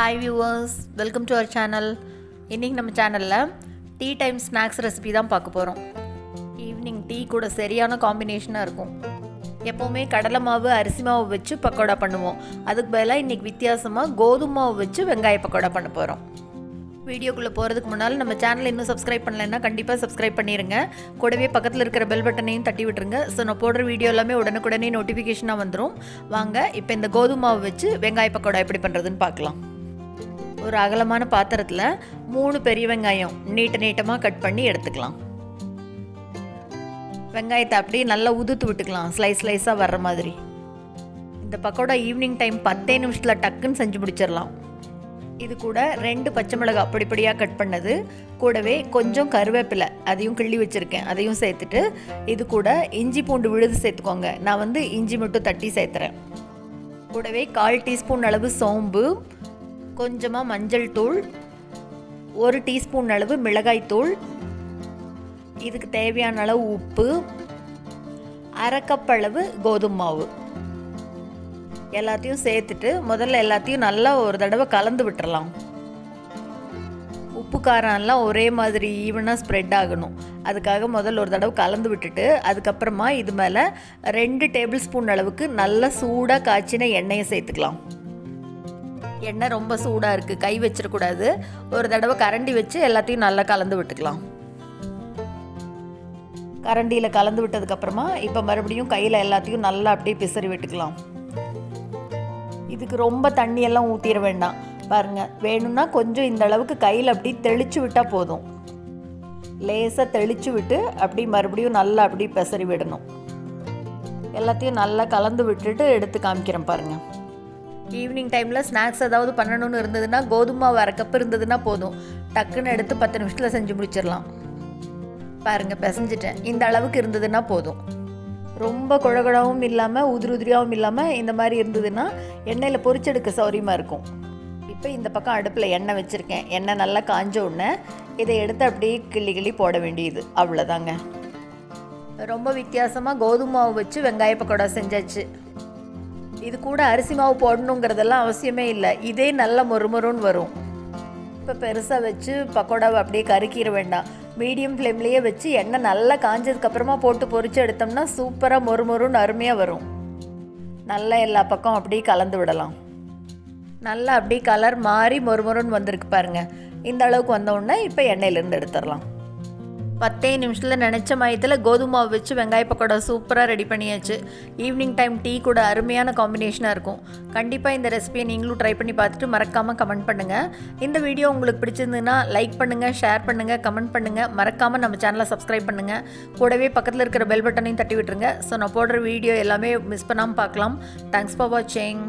Hi viewers welcome to our channel இன்றைக்கி நம்ம சேனலில் டீ டைம் ஸ்நாக்ஸ் ரெசிபி தான் பார்க்க போகிறோம் ஈவினிங் டீ கூட சரியான காம்பினேஷனாக இருக்கும். எப்போவுமே கடலை மாவு அரிசி மாவு வச்சு பக்கோடா பண்ணுவோம். அதுக்கு பதிலாக இன்றைக்கி வித்தியாசமாக கோதுமை மாவு வச்சு வெங்காய பக்கோடா பண்ண போகிறோம் வீடியோக்குள்ளே போகிறதுக்கு முன்னால் நம்ம சேனல் இன்னும் சப்ஸ்கிரைப் பண்ணலைன்னா கண்டிப்பாக சப்ஸ்கிரைப் பண்ணிடுங்க கூடவே பக்கத்தில் இருக்கிற பெல் பட்டனையும் தட்டி விட்டுருங்க. ஸோ நான் போடுற வீடியோ எல்லாமே உடனுக்குடனே நோட்டிஃபிகேஷனாக வந்துடும் வாங்க இப்போ இந்த கோதுமை மாவு வச்சு வெங்காய பக்கோடா எப்படி பண்ணுறதுன்னு பார்க்கலாம். ஒரு அகலமான பாத்திரத்தில் மூணு பெரிய வெங்காயம் நீட்ட நீட்டமாக கட் பண்ணி எடுத்துக்கலாம். வெங்காயத்தை அப்படியே நல்லா உதுத்து விட்டுக்கலாம். ஸ்லைஸ் ஸ்லைஸாக வர்ற மாதிரி. இந்த பக்கோடா ஈவினிங் டைம் பத்தே நிமிஷத்தில் டக்குன்னு செஞ்சு முடிச்சிடலாம். இது கூட ரெண்டு பச்சை மிளகா பொடிப்படியாக கட் பண்ணது. கூடவே கொஞ்சம் கருவேப்பிலை அதையும் கிள்ளி வச்சுருக்கேன். அதையும் சேர்த்துட்டு இது கூட இஞ்சி பூண்டு விழுது சேர்த்துக்கோங்க. நான் வந்து இஞ்சி மட்டும் தட்டி சேர்த்துறேன். கூடவே கால் டீஸ்பூன் அளவு சோம்பு கொஞ்சமாக மஞ்சள் தூள் ஒரு டீஸ்பூன் அளவு மிளகாய் தூள் இதுக்கு தேவையான அளவு உப்பு அரை கப் அளவு கோதுமை மாவு. எல்லாத்தையும் சேர்த்துட்டு முதல்ல எல்லாத்தையும் நல்லா ஒரு தடவை கலந்து விட்டுறலாம். உப்பு காரம்லாம் ஒரே மாதிரி ஈவனாக ஸ்ப்ரெட் ஆகணும். அதுக்காக முதல்ல ஒரு தடவை கலந்து விட்டுட்டு அதுக்கப்புறமா இது மேலே ரெண்டு டேபிள் ஸ்பூன் அளவுக்கு நல்லா சூடாக காய்ச்சின எண்ணெயை சேர்த்துக்கலாம். எண்ணெய் ரொம்ப சூடாக இருக்குது கை வச்சிடக்கூடாது ஒரு தடவை கரண்டி வச்சு எல்லாத்தையும் நல்லா கலந்து விட்டுக்கலாம். கரண்டியில் கலந்து விட்டதுக்கப்புறமா இப்போ மறுபடியும் கையில் எல்லாத்தையும் நல்லா அப்படியே பிசறி விட்டுக்கலாம். இதுக்கு ரொம்ப தண்ணியெல்லாம் ஊற்றிட வேண்டாம். பாருங்கள் வேணும்னா கொஞ்சம் இந்த அளவுக்கு கையில் அப்படி தெளித்து விட்டால் போதும். லேசாக தெளித்து விட்டு அப்படி மறுபடியும் நல்லா அப்படி பிசறி விடணும். எல்லாத்தையும் நல்லா கலந்து விட்டுட்டு எடுத்து காமிக்கிறேன் பாருங்கள் ஈவினிங் டைமில் ஸ்நாக்ஸ் ஏதாவது பண்ணணும்னு இருந்ததுன்னா கோதுமை அரை கப் இருந்ததுன்னா போதும். டக்குன்னு எடுத்து பத்து நிமிஷத்தில் செஞ்சு முடிச்சிடலாம். பாருங்கள் பிசைஞ்சிட்டேன். இந்த அளவுக்கு இருந்ததுன்னா போதும். ரொம்ப குழகுழவும் இல்லாமல் உதிரி உதிரியாகவும் இல்லாமல் இந்த மாதிரி இருந்ததுன்னா எண்ணெயில் பொரிச்செடுக்க சௌரியமாக இருக்கும். இப்போ இந்த பக்கம் அடுப்பில் எண்ணெய் வச்சுருக்கேன். எண்ணெய் நல்லா காஞ்ச உடனே இதை எடுத்து அப்படியே கிள்ளி கிள்ளி போட வேண்டியது. அவ்வளோதாங்க ரொம்ப வித்தியாசமாக கோதுமாவை வச்சு வெங்காய பக்கோடா செஞ்சாச்சு. இது கூட அரிசி மாவு போடணுங்கிறதெல்லாம் அவசியமே இல்லை. இதே நல்ல மொறுமொறுன்னு வரும். இப்போ பெருசாக வச்சு பக்கோடாவை அப்படியே கருக்கிற வேண்டாம். மீடியம் ஃப்ளேம்லேயே வச்சு எண்ணெய் நல்லா காஞ்சதுக்கப்புறமா போட்டு பொறிச்சு எடுத்தோம்னா சூப்பராக மொறு மொறுன்னு அருமையாக வரும். நல்லா எல்லா பக்கம் அப்படியே கலந்து விடலாம். நல்லா அப்படியே கலர் மாறி மொறு மொறுன்னு வந்திருக்கு பாருங்கள் இந்த அளவுக்கு வந்தோடனே இப்போ எண்ணெயிலேருந்து எடுத்துடலாம். பத்தே நிமிஷத்தில் நினச்ச மயத்தில் கோதுமை மாவு வச்சு வெங்காய பக்கோடா சூப்பராக ரெடி பண்ணியாச்சு. ஈவினிங் டைம் டீ கூட அருமையான காம்பினேஷனாக இருக்கும். கண்டிப்பாக இந்த ரெசிபியை நீங்களும் ட்ரை பண்ணி பார்த்துட்டு மறக்காமல் கமெண்ட் பண்ணுங்கள் இந்த வீடியோ உங்களுக்கு பிடிச்சிருந்ததுன்னா லைக் பண்ணுங்கள் ஷேர் பண்ணுங்கள் கமெண்ட் பண்ணுங்கள் மறக்காமல் நம்ம சேனலை சப்ஸ்கிரைப் பண்ணுங்கள் கூடவே பக்கத்தில் இருக்கிற பெல் பட்டனையும் தட்டி விட்டுருங்க. ஸோ நான் போடுற வீடியோ எல்லாமே மிஸ் பண்ணாமல் பார்க்கலாம். தேங்க்ஸ் ஃபார் வாட்சிங்